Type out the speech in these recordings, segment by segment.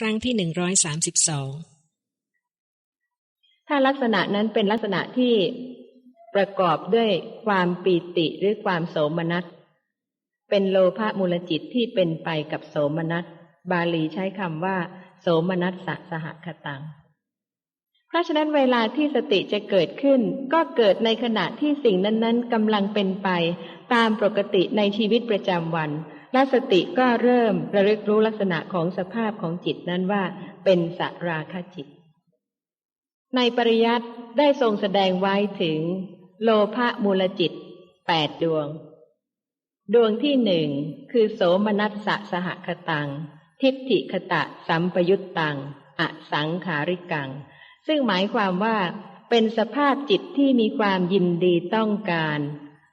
ครั้งที่หนึ่งร้อยสามสิบสองถ้าลักษณะนั้นเป็นลักษณะที่ประกอบด้วยความปีติหรือความโสมนัส เป็นโลภะมูลจิตที่เป็นไปกับโสมนัส บาลีใช้คำว่า โสมนัสสะสหคตัง เพราะฉะนั้นเวลาที่สติจะเกิดขึ้น ก็เกิดในขณะที่สิ่งนั้น ๆกำลังเป็นไป ตามปกติในชีวิตประจำวัน และสติก็เริ่มระลึกรู้ลักษณะของสภาพของจิตนั้นว่าเป็นสราคจิต ในปริยัติได้ทรงแสดงไว้ถึง โลภะมูลจิตแปดดวง ดวงที่หนึ่งคือโสมนัสสะสหคตัง ทิฏฐิคตะสัมปยุตตัง อสังขาริกัง ซึ่งหมายความว่าเป็นสภาพจิตที่มีความยินดีต้องการ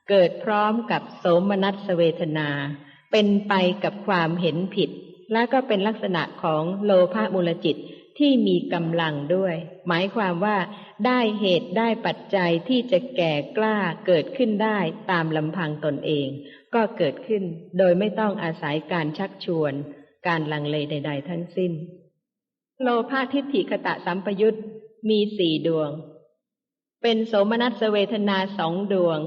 เกิดพร้อมกับโสมนัสเวทนา เป็นไปกับความเห็นผิด และก็เป็นลักษณะของโลภะมูลจิตที่มีกำลังด้วย หมายความว่าได้เหตุได้ปัจจัยที่จะแก่กล้าเกิดขึ้นได้ตามลำพังตนเอง ก็เกิดขึ้นโดยไม่ต้องอาศัยการชักชวน การลังเลใด ๆ ทั้งสิ้น โลภะทิฏฐิคตะสัมปยุตมีสี่ดวง เป็นโสมนัสเวทนาสองดวง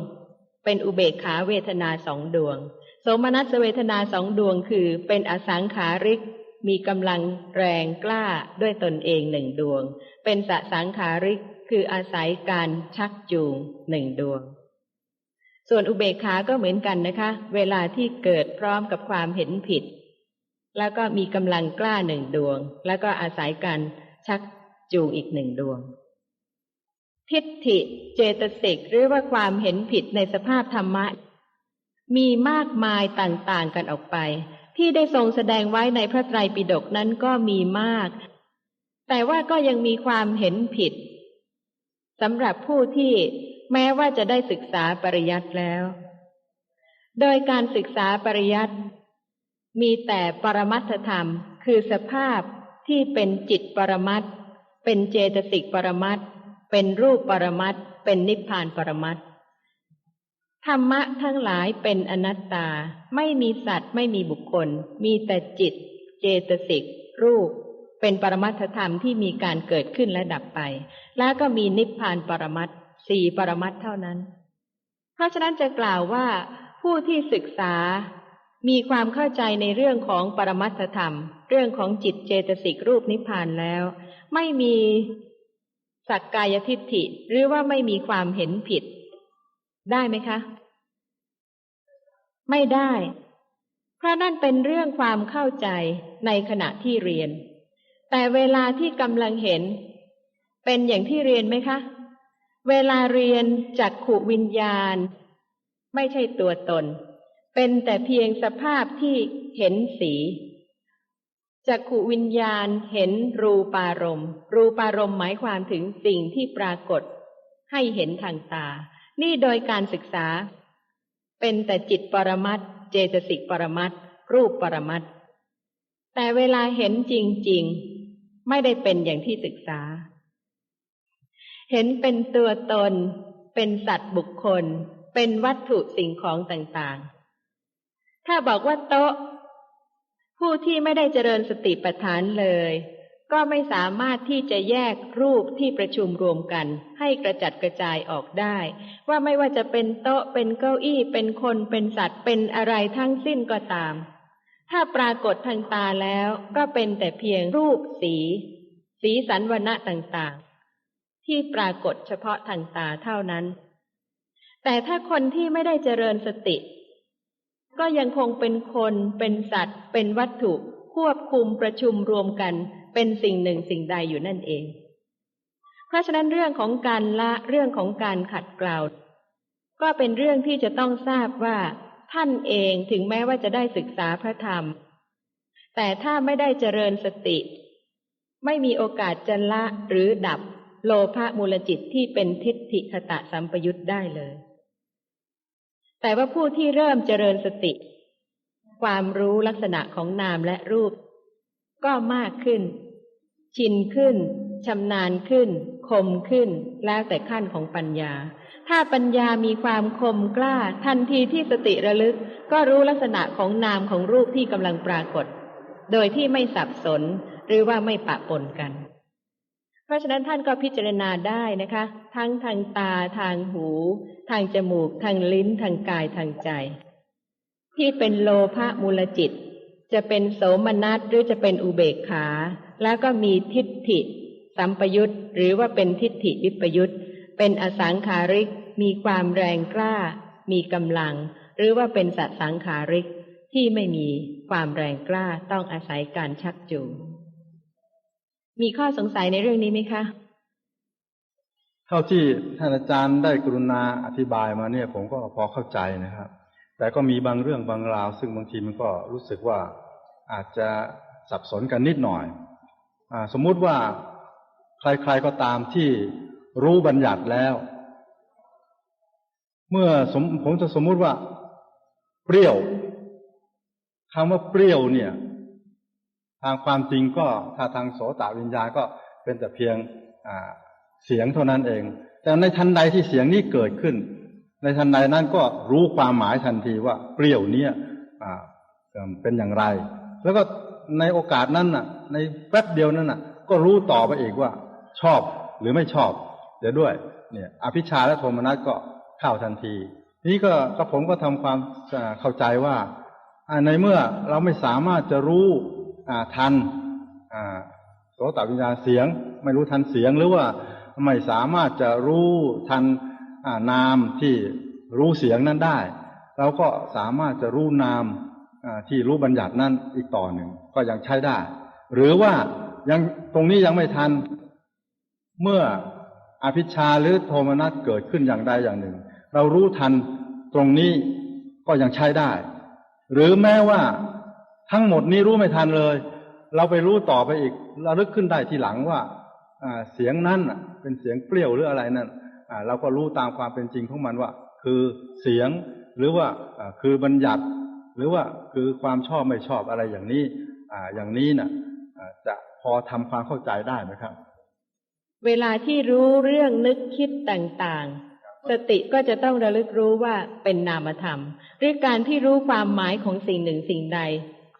เป็นอุเบกขาเวทนาสองดวง สมนัสเวทนาสองดวงคือเป็นอสังขาริก มีกำลังแรงกล้าด้วยตนเองหนึ่งดวง เป็นสสังขาริกคืออาศัยการชักจูงหนึ่งดวง ส่วนอุเบกขาก็เหมือนกันนะคะ เวลาที่เกิดพร้อมกับความเห็นผิด แล้วก็มีกำลังกล้าหนึ่งดวง แล้วก็อาศัยการชักจูงอีกหนึ่งดวง ทิฏฐิเจตสิกหรือว่าความเห็นผิดในสภาพธรรมะ มีมากมายต่างๆกันออกไป ที่ได้ทรงแสดงไว้ในพระไตรปิฎกนั้นก็มีมาก แต่ว่าก็ยังมีความเห็นผิดสำหรับผู้ที่แม้ว่าจะได้ศึกษาปริยัติแล้ว โดยการศึกษาปริยัติมีแต่ปรมัตถธรรม คือสภาพที่เป็นจิตปรมัตเป็นเจตสิกปรมัตเป็นรูปปรมัตเป็นนิพพานปรมัต ธรรมะทั้งหลายเป็นอนัตตา ไม่มีสัตว์ไม่มีบุคคล มีแต่จิต เจตสิก รูป เป็นปรมัตถธรรมที่มีการเกิดขึ้นและดับไป แล้วก็มีนิพพานปรมัตสี่ปรมัตเท่านั้น เพราะฉะนั้นจะกล่าวว่า ผู้ที่ศึกษา มีความเข้าใจในเรื่องของปรมัตถธรรม เรื่องของจิตเจตสิกรูปนิพพานแล้ว ไม่มีสักกายทิฏฐิ หรือว่าไม่มีความเห็นผิด ได้ไหมคะ ไม่ได้ เพราะนั่นเป็นเรื่องความเข้าใจในขณะที่เรียน แต่เวลาที่กำลังเห็น เป็นอย่างที่เรียนไหมคะ เวลาเรียนจักขุวิญญาณ ไม่ใช่ตัวตน เป็นแต่เพียงสภาพที่เห็นสีจักขุวิญญาณเห็นรูปารมณ์ รูปารมณ์หมายความถึงสิ่งที่ปรากฏ ให้เห็นทางตา นี่โดยการศึกษา เป็นแต่จิตปรมัตเจตสิกปรมัตรูปปรมัตแต่เวลาเห็นจริง ๆ ไม่ได้เป็นอย่างที่ศึกษา เห็นเป็นตัวตน เป็นสัตว์บุคคล เป็นวัตถุสิ่งของต่างๆ ถ้าบอกว่าโต๊ะ ผู้ที่ไม่ได้เจริญสติปัฏฐานเลย ก็ไม่สามารถที่จะแยกรูปที่ประชุมรวมกัน ให้กระจัดกระจายออกได้ ว่าไม่ว่าจะเป็นโต๊ะเป็นเก้าอี้เป็นคนเป็นสัตว์เป็นอะไรทั้งสิ้นก็ตาม ถ้าปรากฏทางตาแล้วก็เป็นแต่เพียงรูปสี สีสันวรณะต่างๆ ที่ปรากฏเฉพาะทางตาเท่านั้น แต่ถ้าคนที่ไม่ได้เจริญสติ ก็ยังคงเป็นคนเป็นสัตว์ เป็นวัตถุควบคุมประชุมรวมกัน เป็นสิ่งหนึ่งสิ่งใดอยู่นั่นเอง เพราะฉะนั้นเรื่องของการละเรื่องของการขัดเกลาก็เป็นเรื่องที่จะต้องทราบว่า ท่านเองถึงแม้ว่าจะได้ศึกษาพระธรรม แต่ถ้าไม่ได้เจริญสติ ไม่มีโอกาสจะละหรือดับโลภะมูลจิตที่เป็นทิฏฐิคตะสัมปยุตได้เลย แต่ว่าผู้ที่เริ่มเจริญสติ ความรู้ลักษณะของนามและรูป ก็มากขึ้น ชินขึ้นชำนาญขึ้น คมขึ้น แล้วแต่ขั้นของปัญญา ถ้าปัญญามีความคมกล้า ทันทีที่สติระลึก ก็รู้ลักษณะของนามของรูปที่กำลังปรากฏ โดยที่ไม่สับสนหรือว่าไม่ปะปนกัน เพราะฉะนั้นท่านก็พิจารณาได้นะคะ ทั้งทางตาทางหู ทางจมูก ทางลิ้น ทางกายทางใจ ที่เป็นโลภะมูลจิต จะเป็นโสมนัสหรือจะเป็นอุเบกขา แล้วก็มีทิฏฐิสัมปยุตหรือว่าเป็นทิฏฐิวิปยุตเป็นอสังขาริก มีความแรงกล้า มีกำลัง หรือว่าเป็นสัตสังขาริกที่ไม่มีความแรงกล้าต้องอาศัยการชักจูงมีข้อสงสัยในเรื่องนี้ไหมคะ เท่าที่ท่านอาจารย์ได้กรุณาอธิบายมาเนี่ย ผมก็พอเข้าใจนะครับ แต่ก็มีบางเรื่องบางราว ซึ่งบางทีมันก็รู้สึกว่าอาจจะสับสนกันนิดหน่อยอสมมุติว่าใครๆก็ตามที่รู้บัญญัติแล้ว เมื่อสมผมจะสมมุติว่า เปรี้ยวคำว่าเปรี้ยวเนี่ย ทางความจริงก็ถ้าทางโสตวิญญาณก็เป็นแต่เพียงเสียงเท่านั้นเอง แต่ในทันใดที่เสียงนี้เกิดขึ้น ในทันใดนั้นก็รู้ความหมายทันทีว่าเปรี้ยวเนี่ยเป็นอย่างไร แล้วก็ในโอกาสนั้นน่ะ ในแป๊บเดียวนั้นน่ะ ก็รู้ต่อไปอีกว่า ชอบหรือไม่ชอบเดี๋ยวด้วย เนี่ย อภิชาและโทมนัสก็เข้าทันที นี้ก็กผมก็ทำความเข้าใจว่าในเมื่อเราไม่สามารถจะรู้ทันโสตวิญญาเสียง ไม่รู้ทันเสียงหรือว่าไม่สามารถจะรู้ทัน นามที่รู้เสียงนั้นได้ เราก็สามารถจะรู้นามที่รู้บัญญัตินั้นอีกต่อหนึ่งก็ยังใช้ได้ หรือว่ายังตรงนี้ยังไม่ทัน เมื่ออภิชาหรือโทมนัสเกิดขึ้นอย่างใดอย่างหนึ่ง เรารู้ทันตรงนี้ก็ยังใช้ได้ หรือแม้ว่าทั้งหมดนี้รู้ไม่ทันเลย เราไปรู้ต่อไปอีกราลึกขึ้นได้ทีหลังว่าเสียงนั้นเป็นเสียงเปรี้ยวหรืออะไรนั่น เราก็รู้ตามความเป็นจริงของมันว่า คือเสียงหรือว่าคือบัญญัติ หรือว่าคือความชอบไม่ชอบอะไรอย่างนี้อย่างนี้นะ่ะจะพอทำความเข้าใจได้ไหมครับ เวลาที่รู้เรื่องนึกคิดต่างสติก็จะต้องระลึกรู้ว่าเป็นนามธรรมหรือการที่รู้ความหมายของสิ่งหนึ่งสิ่งใด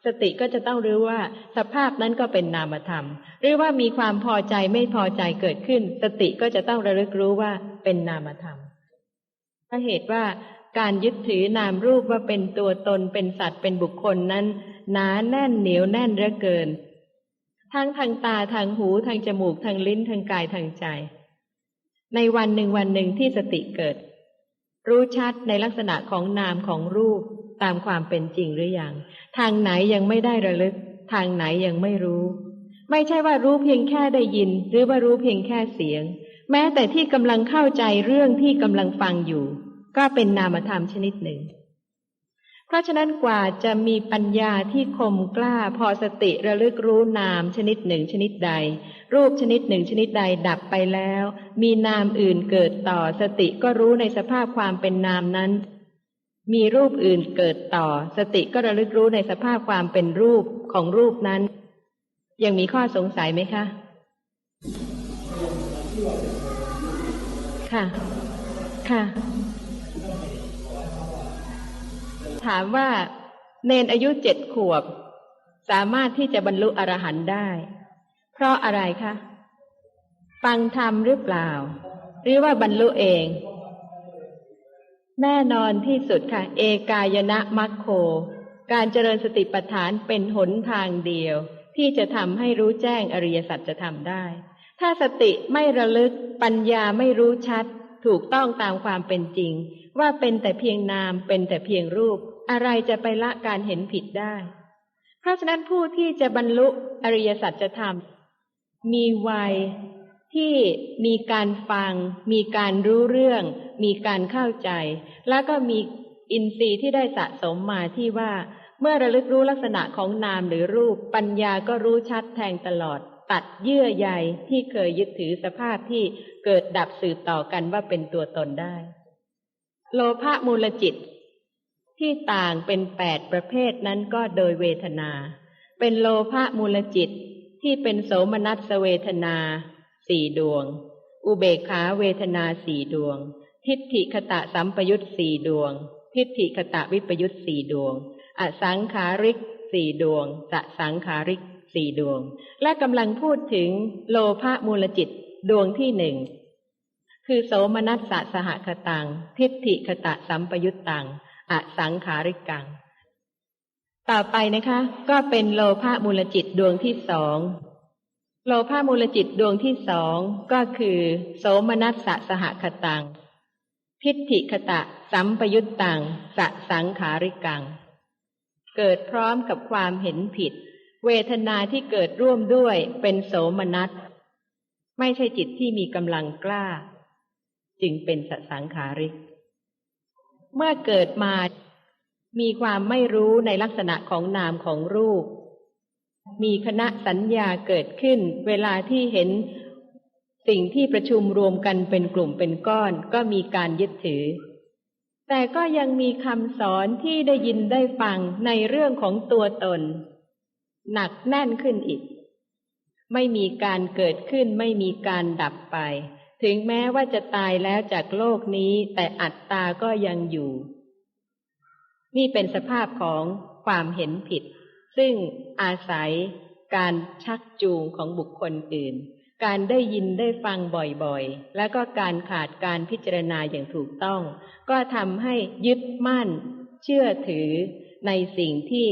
สติก็จะต้องรู้ว่า สภาพนั้นก็เป็นนามธรรม หรือว่ามีความพอใจไม่พอใจเกิดขึ้น สติก็จะต้องระลึกรู้ว่าเป็นนามธรรมถ้าเหตุว่าการยึดถือนามรูปว่าเป็นตัวตนเป็นสัตว์เป็นบุคคลนั้นหนาแน่นเหนียวแน่นเหลือเกิน ทั้งทางตาทางหูทางจมูกทางลิ้นทางกายทางใจ ในวันหนึ่งวันหนึ่งที่สติเกิด รู้ชัดในลักษณะของนามของรูป ตามความเป็นจริงหรืออยัง ทางไหนยังไม่ได้ระลึก ทางไหนยังไม่รู้ ไม่ใช่ว่ารู้เพียงแค่ได้ยิน หรือว่ารู้เพียงแค่เสียง แม้แต่ที่กำลังเข้าใจเรื่องที่กำลังฟังอยู่ ก็เป็นนามธรรมชนิดหนึ่ง เพราะฉะนั้นกว่าจะมีปัญญาที่คมกล้าพอสติระลึกรู้นามชนิดหนึ่งชนิดใด รูปชนิดหนึ่งชนิดใดดับไปแล้ว มีนามอื่นเกิดต่อสติก็รู้ในสภาพความเป็นนามนั้น มีรูปอื่นเกิดต่อ สติก็ระลึกรู้ในสภาพความเป็นรูปของรูปนั้น ยังมีข้อสงสัยไหมคะ ค่ะ ค่ะ ถามว่า เนนอายุเจ็ดขวบ สามารถที่จะบรรลุอรหันต์ได้ เพราะอะไรคะ ฟังธรรมหรือเปล่า หรือว่าบรรลุเอง แน่นอนที่สุดค่ะ เอกายนะมัคโค การเจริญสติปัฏฐานเป็นหนทางเดียว ที่จะทำให้รู้แจ้งอริยสัจจะทำได้ ถ้าสติไม่ระลึกปัญญาไม่รู้ชัด ถูกต้องตามความเป็นจริง ว่าเป็นแต่เพียงนามเป็นแต่เพียงรูป อะไรจะไปละการเห็นผิดได้ เพราะฉะนั้นผู้ที่จะบรรลุอริยสัจธรรม มีวัย ที่มีการฟัง มีการรู้เรื่อง มีการเข้าใจ แล้วก็มีอินทรีย์ที่ได้สะสมมาที่ว่า เมื่อระลึกรู้ลักษณะของนามหรือรูป ปัญญาก็รู้ชัดแทงตลอด ตัดเยื่อใยที่เคยยึดถือสภาพที่เกิดดับสืบต่อกันว่าเป็นตัวตนได้ โลภะมูลจิต ที่ต่างเป็นแปดประเภทนั้นก็โดยเวทนา เป็นโลภะมูลจิตที่เป็นโสมนัสเวทนา สี่ดวง อุเบกขาเวทนาสี่ดวง ทิฏฐิคตะสัมปยุตสี่ดวง ทิฏฐิคตะวิปยุตสี่ดวง อสังขาริกสี่ดวงสสังขาริกสี่ดวง และกำลังพูดถึงโลภะมูลจิตดวงที่หนึ่งคือโสมนัสสะสหคตัง ทิฏฐิคตะสัมปยุตตัง อสังขาริกัง ต่อไปนะคะ ก็เป็นโลภะมูลจิตดวงที่สอง โลภะมูลจิตดวงที่สองก็คือ โสมนัสสะสหคตัง ทิฏฐิคตะ สัมปยุตตังสะสังขาริกัง เกิดพร้อมกับความเห็นผิด เวทนาที่เกิดร่วมด้วยเป็นโสมนัส ไม่ใช่จิตที่มีกำลังกล้า จึงเป็นสสังขาริก เมื่อเกิดมามีความไม่รู้ในลักษณะของนามของรูป มีคณะสัญญาเกิดขึ้น เวลาที่เห็นสิ่งที่ประชุมรวมกันเป็นกลุ่มเป็นก้อน ก็มีการยึดถือ แต่ก็ยังมีคำสอนที่ได้ยินได้ฟังในเรื่องของตัวตน หนักแน่นขึ้นอีก ไม่มีการเกิดขึ้นไม่มีการดับไป ถึงแม้ว่าจะตายแล้วจากโลกนี้ แต่อัตตาก็ยังอยู่ นี่เป็นสภาพของความเห็นผิด ซึ่งอาศัยการชักจูงของบุคคลอื่น การได้ยินได้ฟังบ่อยๆ และก็การขาดการพิจารณาอย่างถูกต้อง ก็ทำให้ยึดมั่น เชื่อถือในสิ่งที่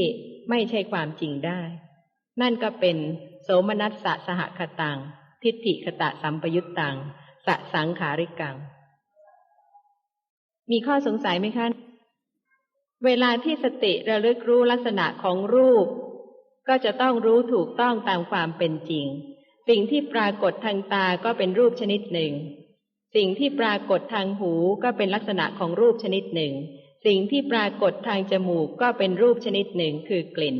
ไม่ใช่ความจริงได้ นั่นก็เป็นโสมนัสสะสหคตัง ทิฏฐิคตะสัมปยุตตังสะสังขาริกัง มีข้อสงสัยไหมคะ เวลาที่สติระลึกรู้ลักษณะของรูป ก็จะต้องรู้ถูกต้องตามความเป็นจริง สิ่งที่ปรากฏทางตาก็เป็นรูปชนิดหนึ่ง สิ่งที่ปรากฏทางหูก็เป็นลักษณะของรูปชนิดหนึ่ง สิ่งที่ปรากฏทางจมูกก็เป็นรูปชนิดหนึ่งคือกลิ่น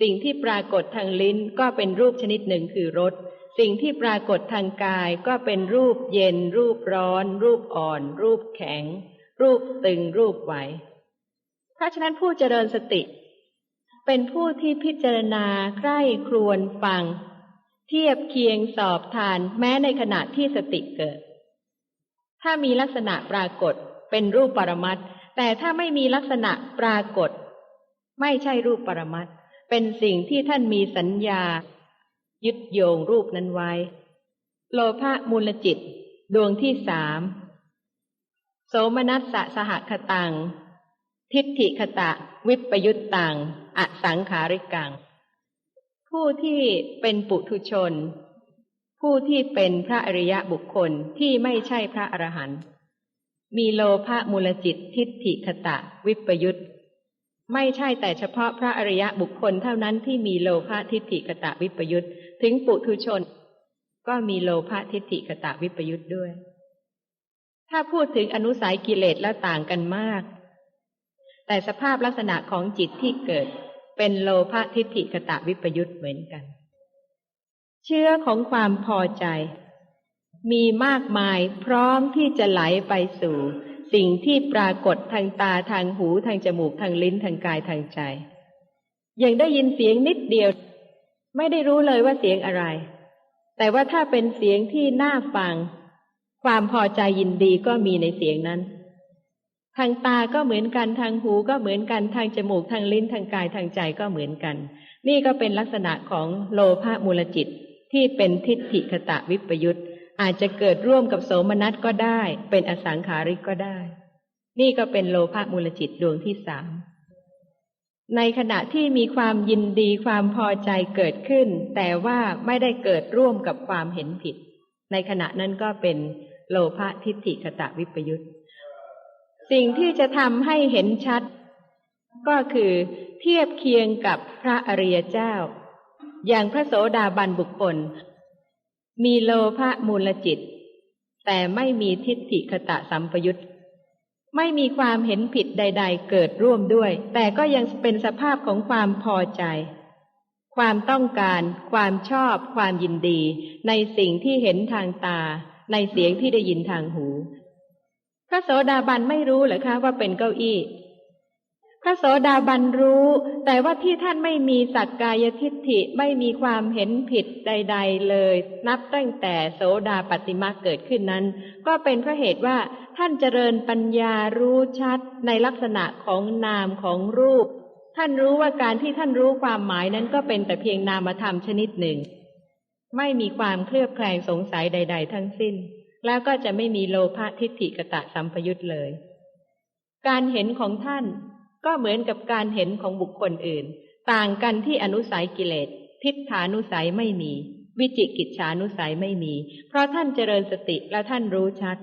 สิ่งที่ปรากฏทางลิ้นก็เป็นรูปชนิดหนึ่งคือรส สิ่งที่ปรากฏทางกายก็เป็นรูปเย็น รูปร้อน รูปอ่อน รูปแข็ง รูปตึง รูปไหว เพราะฉะนั้นผู้เจริญสติ เป็นผู้ที่พิจารณาใคร่ครวญฟัง เทียบเคียงสอบทานแม้ในขณะที่สติเกิด ถ้ามีลักษณะปรากฏเป็นรูปปรมัตแต่ถ้าไม่มีลักษณะปรากฏ ไม่ใช่รูปปรมัตเป็นสิ่งที่ท่านมีสัญญา ยึดโยงรูปนั้นไว้ โลภะมูลจิต ดวงที่สามโสมนัสสะสหคตัง ทิฏฐิคตะวิปยุตตังอสังขาริกัง ผู้ที่เป็นปุถุชน ผู้ที่เป็นพระอริยะบุคคลที่ไม่ใช่พระอรหันต์มีโลภะมูลจิตทิฏฐิคตะวิปยุตไม่ใช่แต่เฉพาะพระอริยะบุคคลเท่านั้นที่มีโลภะทิฏฐิคตะวิปยุตถึงปุถุชน ก็มีโลภะทิฏฐิคตะวิปยุตด้วย ถ้าพูดถึงอนุสัยกิเลสแล้วต่างกันมาก แต่สภาพลักษณะของจิตที่เกิด เป็นโลภะทิฏฐิคตะวิปยุตเหมือนกัน เชื้อของความพอใจ มีมากมายพร้อมที่จะไหลไปสู่ สิ่งที่ปรากฏทางตาทางหูทางจมูกทางลิ้นทางกายทางใจ ยังได้ยินเสียงนิดเดียว ไม่ได้รู้เลยว่าเสียงอะไร แต่ว่าถ้าเป็นเสียงที่น่าฟัง ความพอใจยินดีก็มีในเสียงนั้น ทางตาก็เหมือนกันทางหูก็เหมือนกันทางจมูกทางลิ้นทางกายทางใจก็เหมือนกัน นี่ก็เป็นลักษณะของโลภะมูลจิตที่เป็นทิฏฐิคตะวิปยุตอาจจะเกิดร่วมกับโสมนัสก็ได้ เป็นอสังขาริกก็ได้ นี่ก็เป็นโลภะมูลจิตดวงที่สามในขณะที่มีความยินดีความพอใจเกิดขึ้น แต่ว่าไม่ได้เกิดร่วมกับความเห็นผิด ในขณะนั้นก็เป็นโลภะทิฏฐิคตะวิปยุต สิ่งที่จะทำให้เห็นชัด ก็คือเทียบเคียงกับพระอริยเจ้า อย่างพระโสดาบันบุคคล มีโลภะมูลจิต แต่ไม่มีทิฏฐิคตะสัมปยุตไม่มีความเห็นผิดใด ๆ เกิดร่วมด้วย แต่ก็ยังเป็นสภาพของความพอใจ ความต้องการ ความชอบ ความยินดี ในสิ่งที่เห็นทางตา ในเสียงที่ได้ยินทางหู พระโสดาบันไม่รู้เหรอคะว่าเป็นเก้าอี้พระโสดาบันรู้ แต่ว่าที่ท่านไม่มีสักกายทิฏฐิไม่มีความเห็นผิดใด ๆ เลย นับตั้งแต่โสดาปฏิมาเกิดขึ้นนั้น ก็เป็นเพราะเหตุว่าท่านเจริญปัญญารู้ชัดในลักษณะของนามของรูป ท่านรู้ว่าการที่ท่านรู้ความหมายนั้นก็เป็นแต่เพียงนามธรรมชนิดหนึ่ง ไม่มีความเคลือบแคลงสงสัยใด ๆ ทั้งสิ้น แล้วก็จะไม่มีโลภะทิฏฐิกตะสัมปยุตเลย การเห็นของท่านก็เหมือนกับการเห็นของบุคคลอื่น ต่างกันที่อนุสัยกิเลส ทิฏฐานุสัยไม่มี วิจิกิจฉานุสัยไม่มี เพราะท่านเจริญสติและท่านรู้ชัด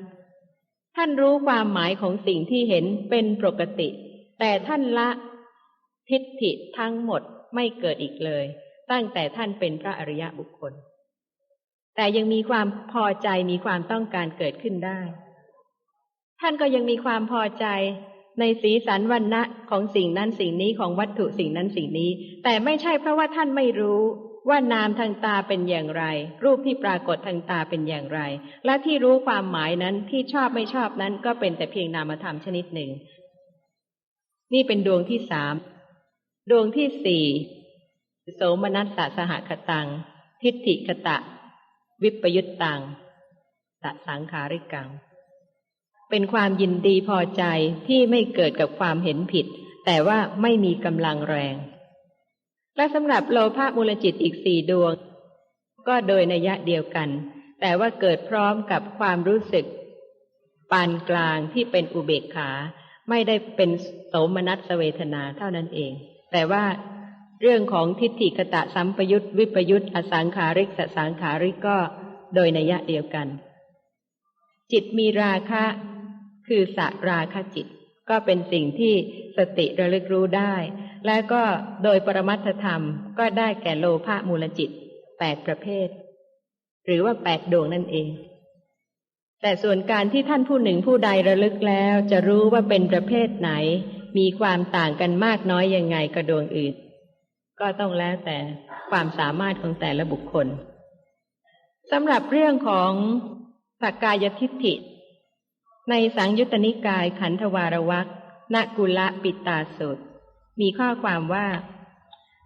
ท่านรู้ความหมายของสิ่งที่เห็นเป็นปกติ แต่ท่านละทิฏฐิทั้งหมดไม่เกิดอีกเลย ตั้งแต่ท่านเป็นพระอริยะบุคคล แต่ยังมีความพอใจมีความต้องการเกิดขึ้นได้ ท่านก็ยังมีความพอใจในสีสันวันณะของสิ่งนั้นสิ่งนี้ของวัตถุสิ่งนั้นสิ่งนี้ แต่ไม่ใช่เพราะว่าท่านไม่รู้ว่านามทางตาเป็นอย่างไร รูปที่ปรากฏทางตาเป็นอย่างไร และที่รู้ความหมายนั้นที่ชอบไม่ชอบนั้นก็เป็นแต่เพียงนามธรรมชนิดหนึ่ง นี่เป็นดวงที่สามดวงที่สี่โสมนัสสะสหคตัง ทิฏฐิคตะ วิปยุตตังสสังขาริกัง เป็นความยินดีพอใจที่ไม่เกิดกับความเห็นผิด แต่ว่าไม่มีกำลังแรง และสำหรับโลภะมูลจิตอีกสี่ดวง ก็โดยนัยะเดียวกัน แต่ว่าเกิดพร้อมกับความรู้สึก ปานกลางที่เป็นอุเบกขา ไม่ได้เป็นโสมนัสเวทนาเท่านั้นเอง แต่ว่า เรื่องของทิฏฐิกตะสัมปยุตวิปยุตอสังขาริกสสังขาริกก็โดยนัยะเดียวกัน จิตมีราคะ คือสราคะจิต ก็เป็นสิ่งที่สติระลึกรู้ได้ และก็โดยปรมัตถธรรมก็ได้แก่โลภะมูลจิตแปดประเภท หรือว่าแปดดวงนั่นเอง แต่ส่วนการที่ท่านผู้หนึ่งผู้ใดระลึกแล้ว จะรู้ว่าเป็นประเภทไหน มีความต่างกันมากน้อยยังไงกับดวงอื่น ก็ต้องแล้วแต่ความสามารถของแต่ละบุคคลสำหรับเรื่องของสักกายทิฏฐิ ในสังยุตตนิกายขันธวารวักนกุละปิตาสุดมีข้อความว่า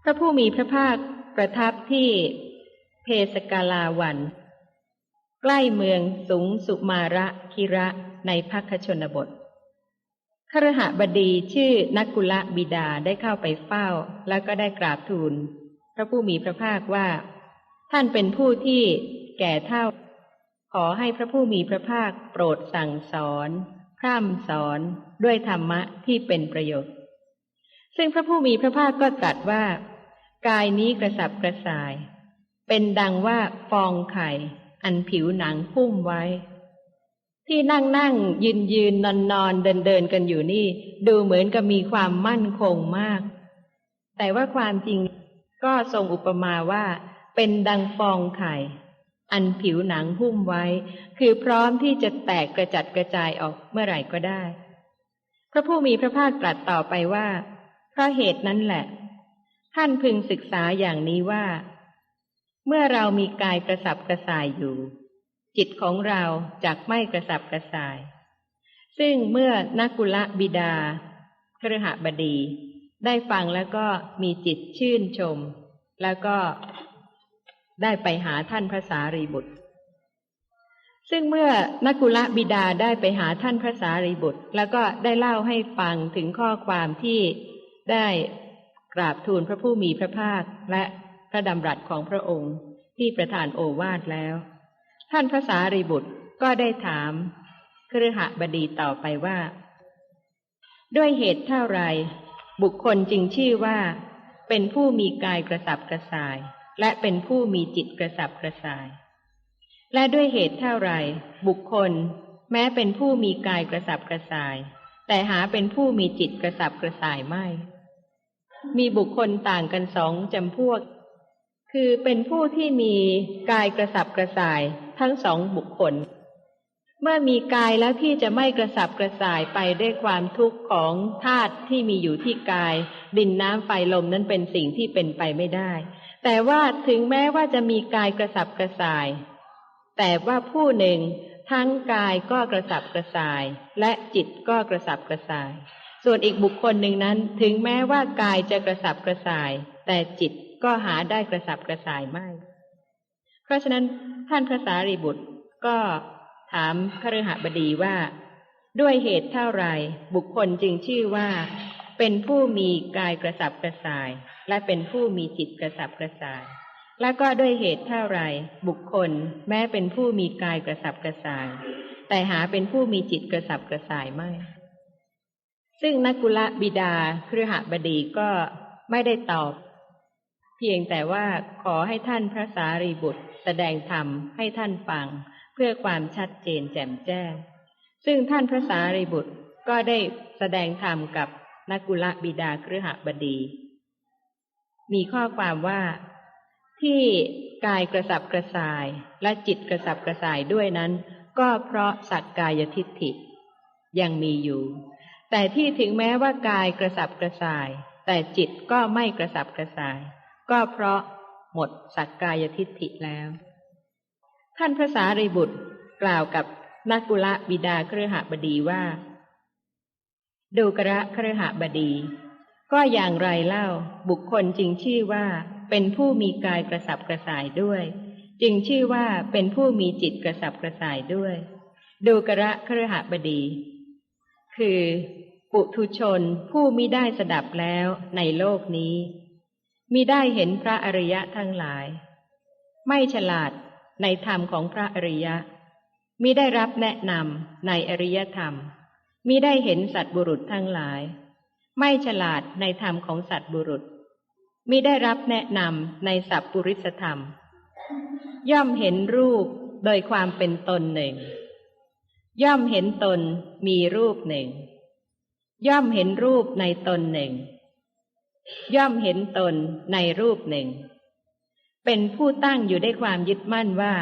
พระผู้มีพระภาคประทับที่เพสกาลาวัน ใกล้เมืองสุงสุมาระคิระในพักชนบท ครหบดีชื่อนักกุละบิดาได้เข้าไปเฝ้า แล้วก็ได้กราบทูล พระผู้มีพระภาคว่า ท่านเป็นผู้ที่แก่เท่า ขอให้พระผู้มีพระภาคโปรดสั่งสอนพร่ำสอนด้วยธรรมะที่เป็นประโยชน์ ซึ่งพระผู้มีพระภาคก็ตรัสว่า กายนี้กระสับกระส่าย เป็นดังว่าฟองไข่ อันผิวหนังพุ่มไว้ ที่นั่งนั่งยืนยืนนอนนอนเดินเดินกันอยู่นี่ ดูเหมือนกับมีความมั่นคงมาก แต่ว่าความจริงก็ทรงอุปมาว่า เป็นดังฟองไข่ อันผิวหนังหุ้มไว้ คือพร้อมที่จะแตกกระจัดกระจายออกเมื่อไหร่ก็ได้ พระผู้มีพระภาคตรัสต่อไปว่าเพราะเหตุนั้นแหละ ท่านพึงศึกษาอย่างนี้ว่า เมื่อเรามีกายกระสับกระส่ายอยู่ จิตของเราจักไม่กระสับกระส่าย ซึ่งเมื่อนักกุละบิดาครหบดี ได้ฟังแล้วก็มีจิตชื่นชม แล้วก็ได้ไปหาท่านพระสารีบุตร ซึ่งเมื่อนักุละบิดาได้ไปหาท่านพระสารีบุตร แล้วก็ได้เล่าให้ฟังถึงข้อความที่ได้กราบทูลพระผู้มีพระภาคและพระดำรัสของพระองค์ที่ประทานโอวาทแล้ว ท่านพระสารีบุตรก็ได้ถามครหบดีต่อไปว่า ด้วยเหตุเท่าไร บุคคลจึงชื่อว่า เป็นผู้มีกายกระสับกระส่าย และเป็นผู้มีจิตกระสับกระส่าย และด้วยเหตุเท่าไร บุคคล แม้เป็นผู้มีกายกระสับกระส่าย แต่หาเป็นผู้มีจิตกระสับกระส่ายไม่ มีบุคคลต่างกันสองจำพวก คือเป็นผู้ที่มีกายกระสับกระส่าย ทั้งสองบุคคล เมื่อมีกายแล้วที่จะไม่กระสับกระส่ายไปด้วยความทุกข์ของธาตุที่มีอยู่ที่กาย ดินน้ำไฟลมนั้นเป็นสิ่งที่เป็นไปไม่ได้ แต่ว่าถึงแม้ว่าจะมีกายกระสับกระส่าย แต่ว่าผู้หนึ่งทั้งกายก็กระสับกระส่าย และจิตก็กระสับกระส่าย ส่วนอีกบุคคลหนึ่งนั้นถึงแม้ว่ากายจะกระสับกระส่าย แต่จิตก็หาได้กระสับกระส่ายไม่ เพราะฉะนั้นท่านพระสารีบุตรก็ถามคฤหบดีว่า ด้วยเหตุเท่าไรบุคคลจึงชื่อว่า เป็นผู้มีกายกระสับกระส่าย และเป็นผู้มีจิตกระสับกระส่าย และก็ด้วยเหตุเท่าไรบุคคลแม้เป็นผู้มีกายกระสับกระส่าย แต่หาเป็นผู้มีจิตกระสับกระส่ายไม่ซึ่งนักกุลบิดาเครือหบดีก็ไม่ได้ตอบ เพียงแต่ว่าขอให้ท่านพระสารีบุตร แสดงธรรมให้ท่านฟัง เพื่อความชัดเจนแจ่มแจ้ง ซึ่งท่านพระสารีบุตรก็ได้แสดงธรรมกับนักกุลบิดาเครือหบดี มีข้อความว่าที่กายกระสับกระส่ายและจิตกระสับกระส่ายด้วยนั้น ก็เพราะสักกายทิฏฐิ ยังมีอยู่ แต่ที่ถึงแม้ว่ากายกระสับกระส่าย แต่จิตก็ไม่กระสับกระส่าย ก็เพราะหมดสักกายทิฏฐิแล้ว ท่านพระสารีบุตรกล่าวกับนักกุลบิดาเครือหบดีว่า ดูกระเครือหบดี ก็อย่างไรเล่าบุคคลจึงชื่อว่าเป็นผู้มีกายกระสับกระส่ายด้วย จึงชื่อว่าเป็นผู้มีจิตกระสับกระส่ายด้วย ดูกระเครือหบดี คือ ปุถุชนผู้มิได้สดับแล้วในโลกนี้ มิได้เห็นพระอริยะทั้งหลาย ไม่ฉลาดในธรรมของพระอริยะมิได้รับแนะนำในอริยธรรมมิได้เห็นสัตบุรุษทั้งหลาย ไม่ฉลาดในธรรมของสัตบุรุษมิได้รับแนะนำในสัพปุริสธรรม ย่อมเห็นรูปโดยความเป็นตนหนึ่ง ย่อมเห็นตนมีรูปหนึ่ง ย่อมเห็นรูปในตนหนึ่ง ย่อมเห็นตนในรูปหนึ่ง เป็นผู้ตั้งอยู่ได้ความยึดมั่นว่า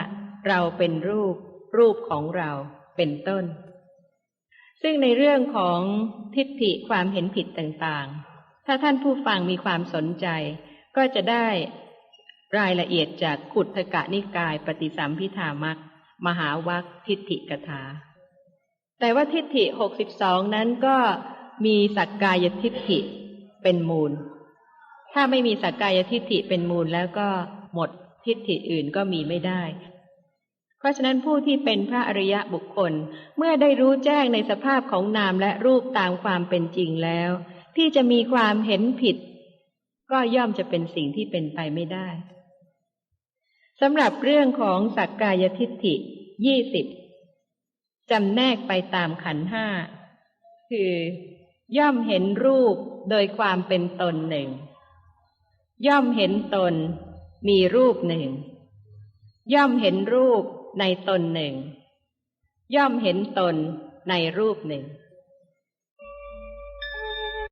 เราเป็นรูป รูปของเราเป็นต้น ซึ่งในเรื่องของทิฏฐิความเห็นผิดต่างๆ ถ้าท่านผู้ฟังมีความสนใจ ก็จะได้รายละเอียดจากขุทกะนิกายปฏิสัมพิธามักมหาวัคทิฏฐิกถา แต่ว่าทิฏฐิหกสิบสองนั้นก็มีสักกายทิฏฐิเป็นมูล ถ้าไม่มีสักกายทิฏฐิเป็นมูลแล้วก็หมดทิฏฐิอื่นก็มีไม่ได้ เพราะฉะนั้นผู้ที่เป็นพระอริยะบุคคล เมื่อได้รู้แจ้งในสภาพของนามและรูปตามความเป็นจริงแล้ว ที่จะมีความเห็นผิด ก็ย่อมจะเป็นสิ่งที่เป็นไปไม่ได้สำหรับเรื่องของสักกายทิฏฐิยี่สิบจำแนกไปตามขันห้า คือย่อมเห็นรูปโดยความเป็นตนหนึ่ง ย่อมเห็นตนมีรูปหนึ่ง ย่อมเห็นรูปในตนหนึ่ง ย่อมเห็นตนในรูปหนึ่ง